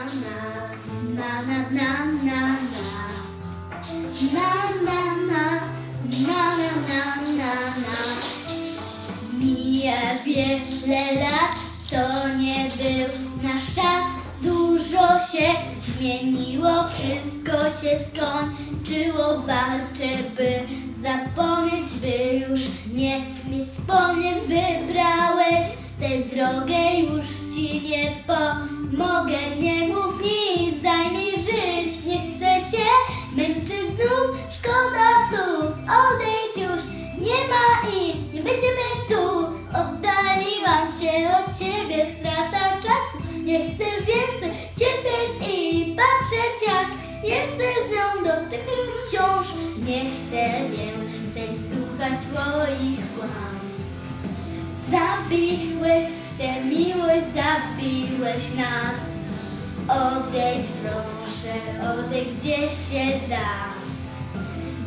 na na na na na. Na na na na na na na Mija wiele lat, to nie był nasz czas. Dużo się zmieniło, wszystko się skończyło Walczę, by zapomnieć, by już nie mieć wspomnień. Wybrałeś tę drogę, już ci nie pomogę Nie mów nic, daj mi żyć, nie chcę się męczyć znów. Szkoda słów, odejdź już, nie ma i nie będziemy tu. Oddaliłam się od ciebie, strata czasu. Nie chcę więcej cierpieć i patrzeć jak Jesteś z nią dotykasz wciąż. Nie chcę więcej słuchać twoich kłamstw Zabiłeś tę miłość, zabiłeś nas Odejdź proszę, odejdź gdzie się da.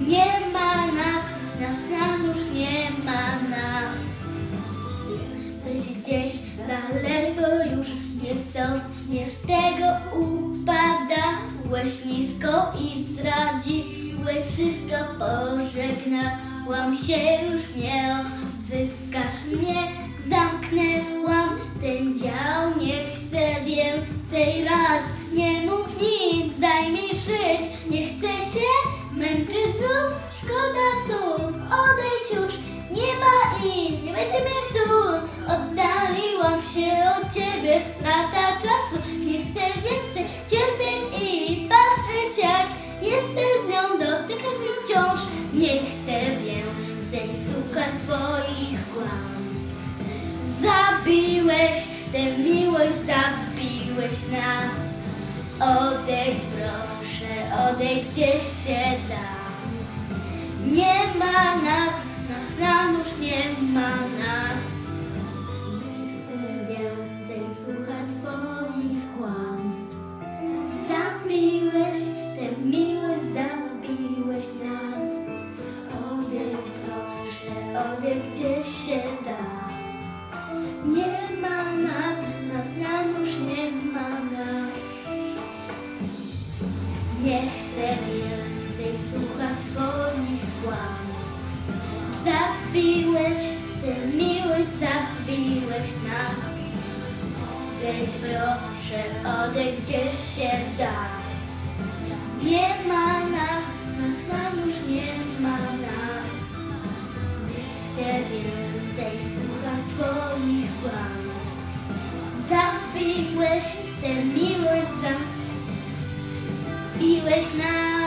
Nie ma nas, nas nam już nie ma nas. Jesteś gdzieś daleko, już nie cofniesz tego. Upadałeś nisko i zdradziłeś wszystko. Pożegnałam się, już nie odzyskasz mnie. Zamknęłam ten dział, nie chcę więcej rad. Nie mów nic, daj mi żyć, nie chcę się męczyć znów Szkoda słów, odejdź już, nie ma i nie będziemy tu. Oddaliłam się od ciebie, strata czasu. Nie chcę więcej cierpieć i patrzeć jak Jesteś z nią, dotykasz mnie wciąż. Nie chcę Zabiłeś tę miłość, zabiłeś nas. Odejdź proszę, odejdź gdzie się da. Nie ma nas Nie ma nas, nas już nie ma nas. Nie chcę więcej słuchać twoich kłamstw Zabiłeś tę miłość, zabiłeś nas. Odejdź proszę, odejdź gdzie się da Nie ma nas, nas nam już nie ma nas. Nie chcę więcej słuchać twoich kłamstw Zabiłeś tę miłość, zabiłeś nas